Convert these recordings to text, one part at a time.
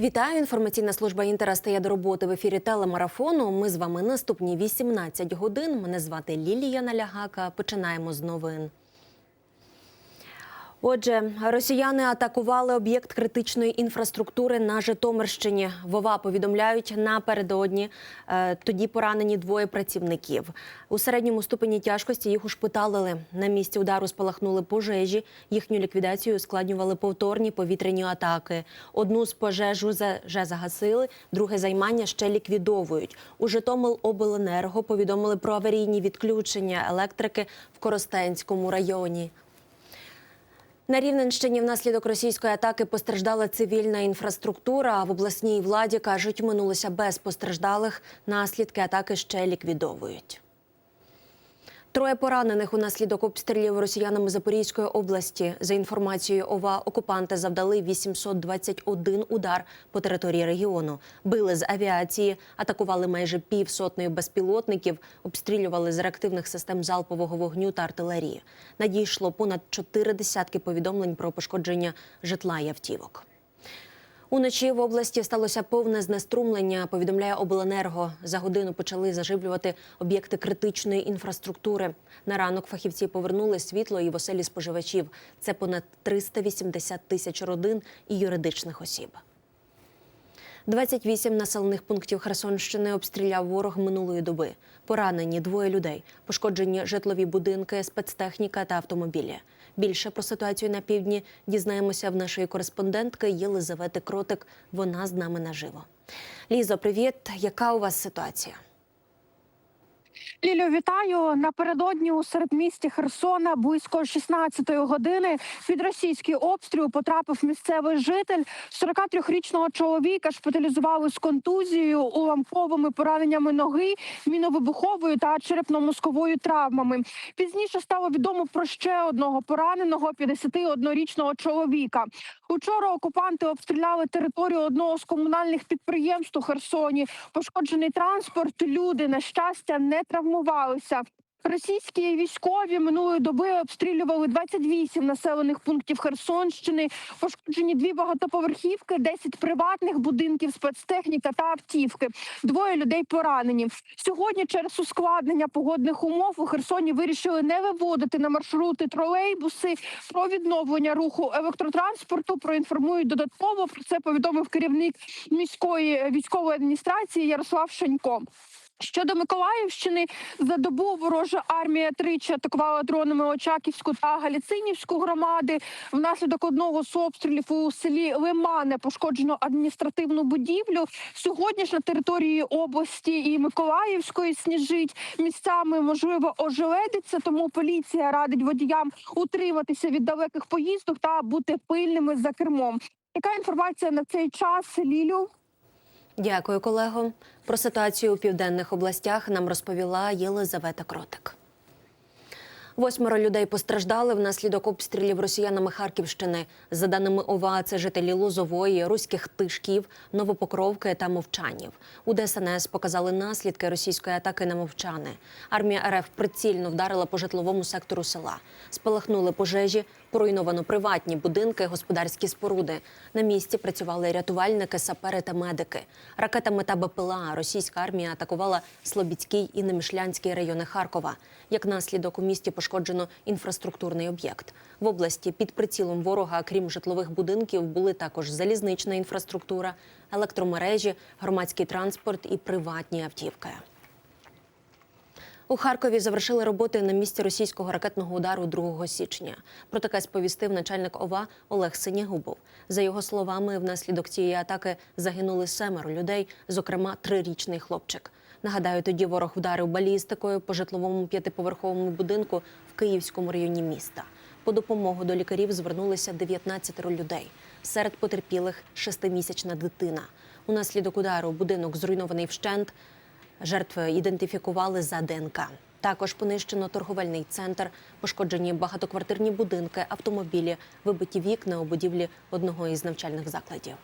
Вітаю! Інформаційна служба «Інтера» стає до роботи в ефірі телемарафону. Ми з вами наступні 18 годин. Мене звати Лілія Налягака. Починаємо з новин. Отже, росіяни атакували об'єкт критичної інфраструктури на Житомирщині. Вова повідомляють напередодні. е, Тоді поранені двоє працівників. У середньому ступені тяжкості їх ушпиталили. На місці удару спалахнули пожежі. Їхню ліквідацію ускладнювали повторні повітряні атаки. Одну з пожеж уже вже загасили, друге займання ще ліквідовують. У Житомир-Обленерго повідомили про аварійні відключення електрики в Коростенському районі. На Рівненщині внаслідок російської атаки постраждала цивільна інфраструктура. А в обласній владі кажуть, минулося без постраждалих. Наслідки атаки ще ліквідовують. Троє поранених унаслідок обстрілів росіянами Запорізької області. За інформацією ОВА, окупанти завдали 821 удар по території регіону. Били з авіації, атакували майже півсотнею безпілотників, обстрілювали з реактивних систем залпового вогню та артилерії. Надійшло понад чотири десятки повідомлень про пошкодження житла і автівок. Уночі в області сталося повне знеструмлення. Повідомляє обленерго. За годину почали заживлювати об'єкти критичної інфраструктури. На ранок фахівці повернули світло і в оселі споживачів. Це понад 380 тисяч родин і юридичних осіб. 28 населених пунктів Херсонщини обстріляв ворог минулої доби. Поранені двоє людей, пошкоджені житлові будинки, спецтехніка та автомобілі. Більше про ситуацію на півдні дізнаємося в нашої кореспондентки Єлизавети Кротик. Вона з нами наживо. Лізо, привіт! Яка у вас ситуація? Лілю, вітаю напередодні у середмісті Херсона близько 16-ї години. Під російський обстріл потрапив місцевий житель. 43-річного чоловіка шпиталізували з контузією, уламковими пораненнями ноги, міновибуховою та черепно-мозковою травмами. Пізніше стало відомо про ще одного пораненого 51-річного чоловіка. Учора окупанти обстріляли територію одного з комунальних підприємств у Херсоні. Пошкоджений транспорт. Люди на щастя не травмувалися. Російські військові минулої доби обстрілювали 28 населених пунктів Херсонщини. Пошкоджені дві багатоповерхівки, 10 приватних будинків, спецтехніка та автівки. Двоє людей поранені. Сьогодні через ускладнення погодних умов у Херсоні вирішили не виводити на маршрути тролейбуси. Про відновлення руху електротранспорту проінформують додатково. Про це повідомив керівник міської військової адміністрації Ярослав Шанько. Щодо Миколаївщини, за добу ворожа армія тричі атакувала дронами Очаківську та Галіцинівську громади. Внаслідок одного з обстрілів у селі Лимане пошкоджено адміністративну будівлю. Сьогодні ж на території області і Миколаївської сніжить місцями можливо ожеледиться. Тому поліція радить водіям утриматися від далеких поїздок та бути пильними за кермом. Яка інформація на цей час, Лілю? Дякую, колего. Про ситуацію у південних областях нам розповіла Єлизавета Кротик. Восьмеро людей постраждали внаслідок обстрілів росіянами Харківщини. За даними ОВА, це жителі Лозової, Руських Тишків, Новопокровки та Мовчанів. У ДСНС показали наслідки російської атаки на мовчани. Армія РФ прицільно вдарила по житловому сектору села. Спалахнули пожежі, поруйновано приватні будинки, господарські споруди. На місці працювали рятувальники, сапери та медики. Ракетами та БПЛА російська армія атакувала Слобідський і Немишлянський райони Харкова. Як наслідок у місті пошкоджено інфраструктурний об'єкт. В області під прицілом ворога, крім житлових будинків, були також залізнична інфраструктура, електромережі, громадський транспорт і приватні автівки. У Харкові завершили роботи на місці російського ракетного удару 2 січня. Про таке сповістив начальник ОВА Олег Синягубов. За його словами, внаслідок цієї атаки загинули семеро людей, зокрема трирічний хлопчик. Нагадаю, тоді ворог вдарив балістикою по житловому п'ятиповерховому будинку Київському районі міста. По допомогу до лікарів звернулися 19 людей. Серед потерпілих шестимісячна дитина. Унаслідок удару будинок зруйнований вщент. Жертви ідентифікували за ДНК. Також понищено торговельний центр, пошкоджені багатоквартирні будинки, автомобілі, вибиті вікна у будівлі одного із навчальних закладів.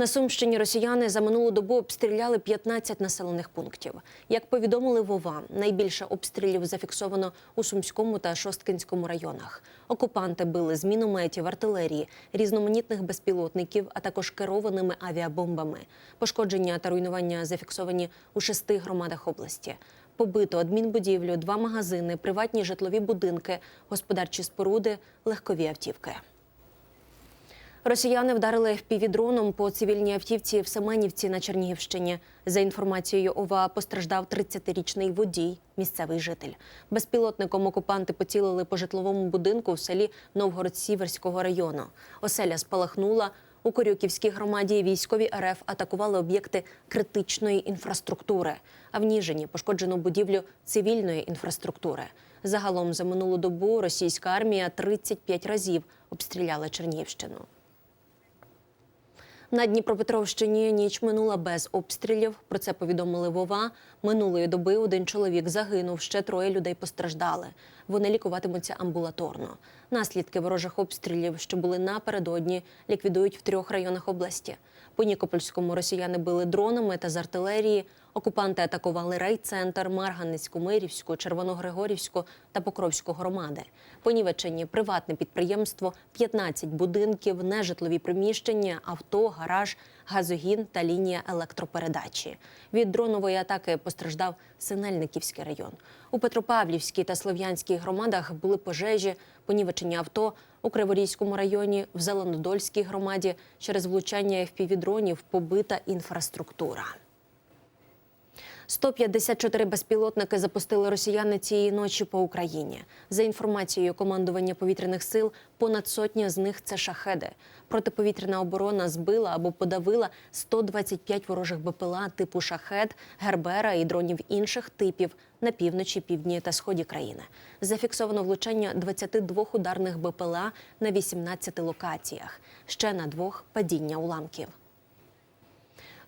На Сумщині росіяни за минулу добу обстріляли 15 населених пунктів. Як повідомили Вова, найбільше обстрілів зафіксовано у Сумському та Шосткинському районах. Окупанти били з мінометів, артилерії, різноманітних безпілотників, а також керованими авіабомбами. Пошкодження та руйнування зафіксовані у шести громадах області. Побито адмінбудівлю, два магазини, приватні житлові будинки, господарчі споруди, легкові автівки. Росіяни вдарили впівдроном по цивільній автівці в Семенівці на Чернігівщині. За інформацією ОВА, постраждав 30-річний водій, місцевий житель. Безпілотником окупанти поцілили по житловому будинку в селі Новгород-Сіверського району. Оселя спалахнула. У Корюківській громаді військові РФ атакували об'єкти критичної інфраструктури. А в Ніжині пошкоджено будівлю цивільної інфраструктури. Загалом за минулу добу російська армія 35 разів обстріляла Чернігівщину. На Дніпропетровщині ніч минула без обстрілів. Про це повідомили Вова. Минулої доби один чоловік загинув, ще троє людей постраждали. Вони лікуватимуться амбулаторно. Наслідки ворожих обстрілів, що були напередодні, ліквідують в трьох районах області. По Нікопольському росіяни били дронами та з артилерії. Окупанти атакували райцентр, Марганецьку, Мирівську, Червоногригорівську та Покровську громади. По Нівеччині приватне підприємство, 15 будинків, нежитлові приміщення, авто, гараж, газогін та лінія електропередачі. Від дронової атаки постраждав Синельниківський район. У Петропавлівській та Слов'янській громадах були пожежі, понівечені авто. У Криворізькому районі, в Зеленодольській громаді через влучання FPV-дронів побита інфраструктура. 154 безпілотники запустили росіяни цієї ночі по Україні. За інформацією командування повітряних сил, понад сотня з них це шахеди. Протиповітряна оборона збила або подавила 125 ворожих БПЛА типу шахед, гербера і дронів інших типів на півночі, півдні та сході країни. Зафіксовано влучання 22 ударних БПЛА на 18 локаціях. Ще на двох падіння уламків.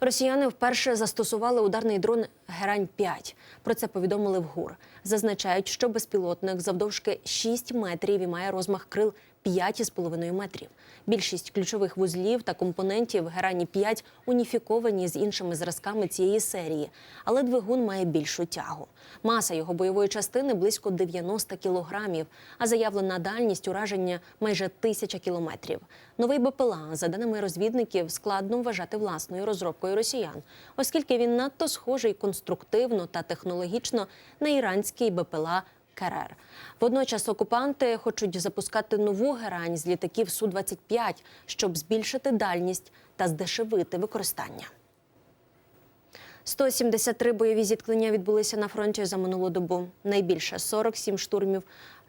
Росіяни вперше застосували ударний дрон Герань-5. Про це повідомили в ГУР. Зазначають, що безпілотник завдовжки 6 метрів і має розмах крил 5,5 метрів. Більшість ключових вузлів та компонентів Герані-5 уніфіковані з іншими зразками цієї серії, але двигун має більшу тягу. Маса його бойової частини близько 90 кілограмів, а заявлена дальність ураження майже тисяча кілометрів. Новий БПЛА, за даними розвідників, складно вважати власною розробкою росіян, оскільки він надто схожий конструктивно та технологічно на іранський БПЛА КРР. Водночас окупанти хочуть запускати нову герань з літаків Су-25, щоб збільшити дальність та здешевити використання. 173 бойові зіткнення відбулися на фронті за минулу добу. Найбільше 47 штурмів.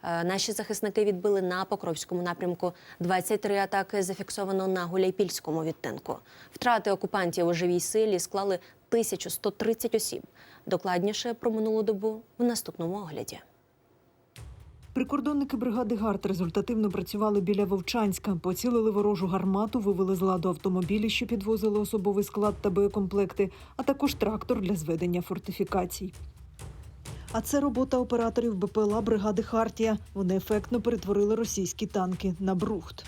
е, Наші захисники відбили на Покровському напрямку. 23 атаки зафіксовано на Гуляйпільському відтинку. Втрати окупантів у живій силі склали 1130 осіб. Докладніше про минулу добу в наступному огляді. Прикордонники бригади ГАРД результативно працювали біля Вовчанська, поцілили ворожу гармату, вивели з ладу автомобілі, що підвозили особовий склад та боєкомплекти, а також трактор для зведення фортифікацій. А це робота операторів БПЛА бригади Хартія. Вони ефектно перетворили російські танки на брухт.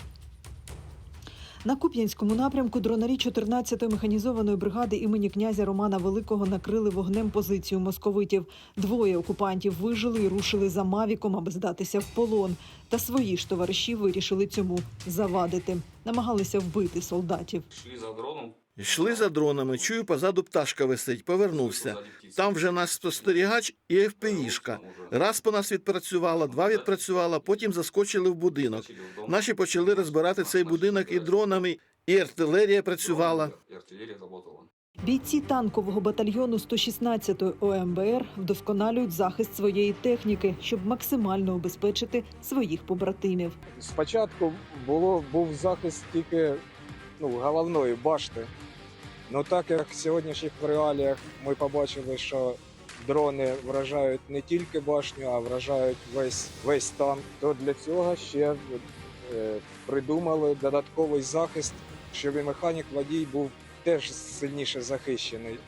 На Куп'янському напрямку дронарі 14-ї механізованої бригади імені князя Романа Великого накрили вогнем позицію московитів. Двоє окупантів вижили і рушили за Мавіком, аби здатися в полон. Та свої ж товариші вирішили цьому завадити. Намагалися вбити солдатів. Шли за дроном. Йшли за дронами, чую, позаду пташка висить, повернувся. Там вже наш спостерігач і ФПІшка. Раз по нас відпрацювала, два відпрацювала, потім заскочили в будинок. Наші почали розбирати цей будинок і дронами, і артилерія працювала. Бійці танкового батальйону 116-ї ОМБР вдосконалюють захист своєї техніки, щоб максимально убезпечити своїх побратимів. Спочатку було, був захист тільки ну, головної башти. Ну так як в сьогоднішніх реаліях ми побачили, що дрони вражають не тільки башню, а вражають весь, весь танк, то для цього ще е, придумали додатковий захист, щоб і механік водій був теж сильніше захищений.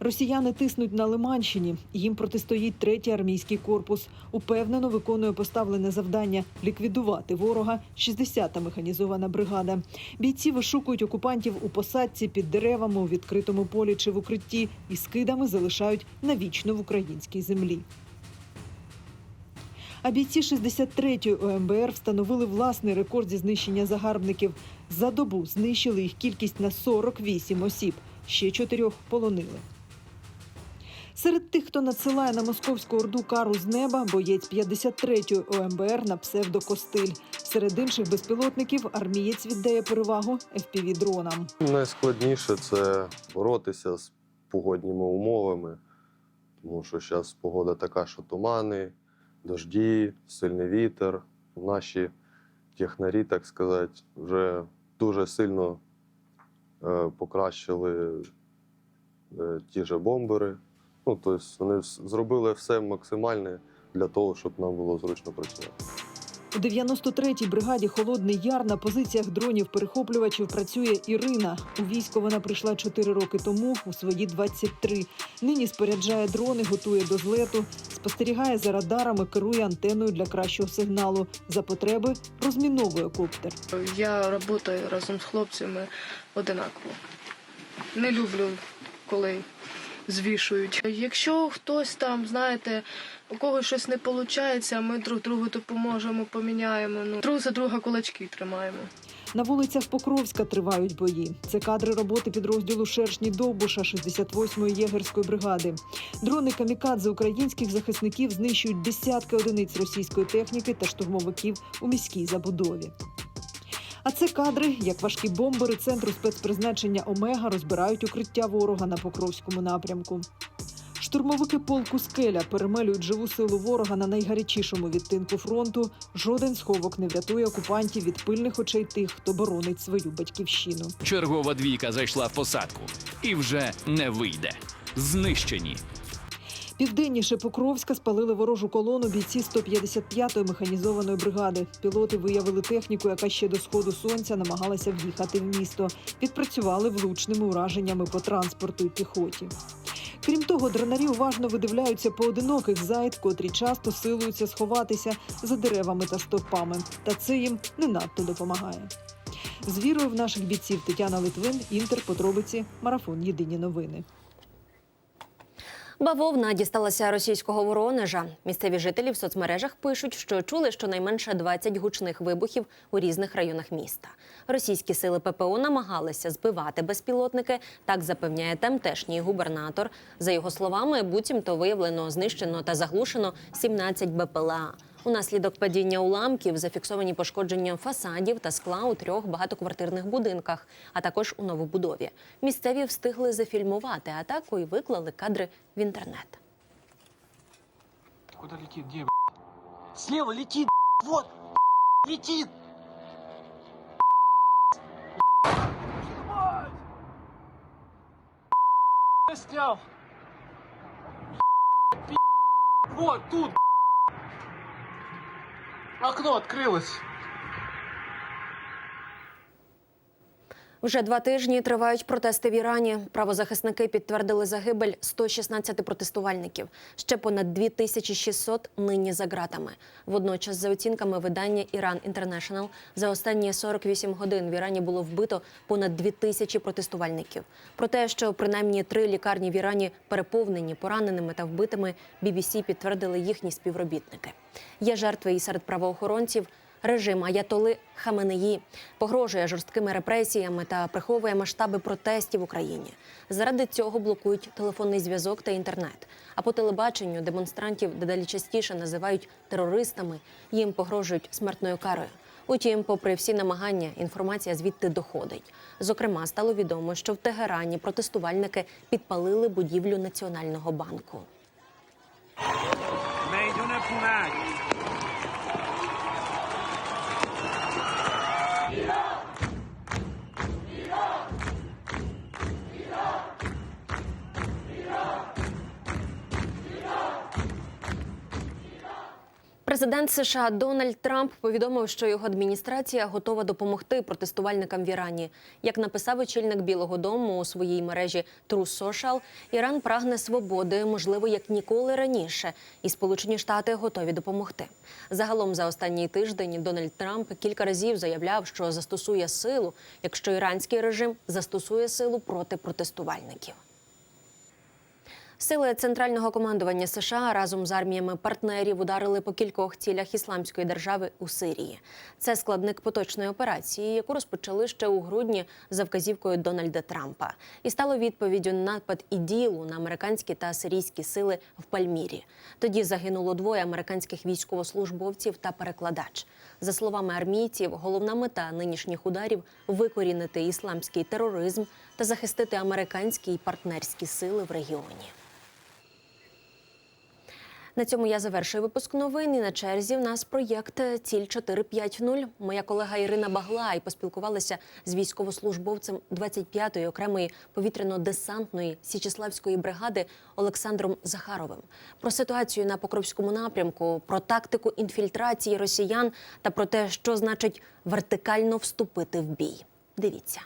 Росіяни тиснуть на Лиманщині. Їм протистоїть третій армійський корпус. Упевнено виконує поставлене завдання ліквідувати ворога 60-та механізована бригада. Бійці вишукують окупантів у посадці під деревами у відкритому полі чи в укритті і скидами залишають навічно в українській землі. А бійці 63-ї ОМБР встановили власний рекорд зі знищення загарбників. За добу знищили їх кількість на 48 осіб. Ще чотирьох полонили. Серед тих, хто надсилає на московську орду кару з неба, боєць 53-ї ОМБР на псевдо Костиль. Серед інших безпілотників армієць віддає перевагу fpv дронам Найскладніше це боротися з погодніми умовами, тому що зараз погода така, що тумани, дожді, сильний вітер. Наші технарі, так сказати, вже дуже сильно е, покращили е, ті же бомбери. Ну, тобто вони зробили все максимальне для того, щоб нам було зручно працювати. У 93-й бригаді Холодний Яр на позиціях дронів-перехоплювачів працює Ірина. У військо вона прийшла 4 роки тому, у свої 23. Нині споряджає дрони, готує до злету, спостерігає за радарами, керує антеною для кращого сигналу. За потреби розміновує коптер. Я працюю разом з хлопцями одинаково. Не люблю, коли звішують. Якщо хтось там, знаєте, у когось щось не виходить, ми друг другу допоможемо, поміняємо. Ну, друг за друга кулачки тримаємо. На вулицях Покровська тривають бої. Це кадри роботи підрозділу Шершні Довбуша 68-ї єгерської бригади. Дрони камікадзе українських захисників знищують десятки одиниць російської техніки та штурмовиків у міській забудові. А це кадри, як важкі бомбери центру спецпризначення Омега розбирають укриття ворога на Покровському напрямку. Штурмовики полку Скеля перемелюють живу силу ворога на найгарячішому відтинку фронту. Жоден сховок не врятує окупантів від пильних очей тих, хто боронить свою батьківщину. Чергова двійка зайшла в посадку і вже не вийде. Знищені. Південніше Покровська спалили ворожу колону бійці 155-ї механізованої бригади. Пілоти виявили техніку, яка ще до сходу сонця намагалася в'їхати в місто. Відпрацювали влучними ураженнями по транспорту і піхоті. Крім того, дронарі уважно видивляються поодиноких зайд, котрі часто силуються сховатися за деревами та стовпами. Та це їм не надто допомагає. З вірою в наших бійців Тетяна Литвин, Інтер, подробиці, марафон. Єдині новини. Бавовна дісталася російського воронежа. Місцеві жителі в соцмережах пишуть, що чули щонайменше 20 гучних вибухів у різних районах міста. Російські сили ППО намагалися збивати безпілотники. Так запевняє тамтешній губернатор. За його словами, буцімто виявлено, знищено та заглушено 17 БПЛА. Унаслідок падіння уламків зафіксовані пошкодження фасадів та скла у трьох багатоквартирних будинках, а також у новобудові. Місцеві встигли зафільмувати атаку і виклали кадри в інтернет. Куда летит? Где? Слева летит! Вот! Летит! Застрял! Вот тут! Окно открылось! Вже два тижні тривають протести в Ірані. Правозахисники підтвердили загибель 116 протестувальників. Ще понад 2600 нині за ґратами. Водночас, за оцінками видання Iran International, за останні 48 годин в Ірані було вбито понад 2000 протестувальників. Про те, що принаймні три лікарні в Ірані переповнені пораненими та вбитими, BBC підтвердили їхні співробітники. Є жертви і серед правоохоронців. Режим Аятоли Хаменеї погрожує жорсткими репресіями та приховує масштаби протестів в Україні. Заради цього блокують телефонний зв'язок та інтернет. А по телебаченню демонстрантів дедалі частіше називають терористами. Їм погрожують смертною карою. Утім, попри всі намагання, інформація звідти доходить. Зокрема, стало відомо, що в Тегерані протестувальники підпалили будівлю Національного банку. Президент США Дональд Трамп повідомив, що його адміністрація готова допомогти протестувальникам в Ірані. Як написав очільник Білого Дому у своїй мережі True Social, Іран прагне свободи, можливо, як ніколи раніше, і Сполучені Штати готові допомогти. Загалом за останній тиждень Дональд Трамп кілька разів заявляв, що застосує силу, якщо іранський режим застосує силу проти протестувальників. Сили центрального командування США разом з арміями партнерів ударили по кількох цілях ісламської держави у Сирії. Це складник поточної операції, яку розпочали ще у грудні за вказівкою Дональда Трампа, і стало відповіддю на напад іділу на американські та сирійські сили в Пальмірі. Тоді загинуло двоє американських військовослужбовців та перекладач. За словами армійців, головна мета нинішніх ударів викорінити ісламський тероризм та захистити американські і партнерські сили в регіоні. На цьому я завершую випуск новин. І на черзі в нас проєкт Ціль 450. Моя колега Ірина Баглай поспілкувалася з військовослужбовцем 25-ї окремої повітряно-десантної Січеславської бригади Олександром Захаровим про ситуацію на Покровському напрямку, про тактику інфільтрації росіян та про те, що значить вертикально вступити в бій. Дивіться.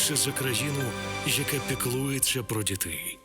Боремося за країну, яка піклується про дітей.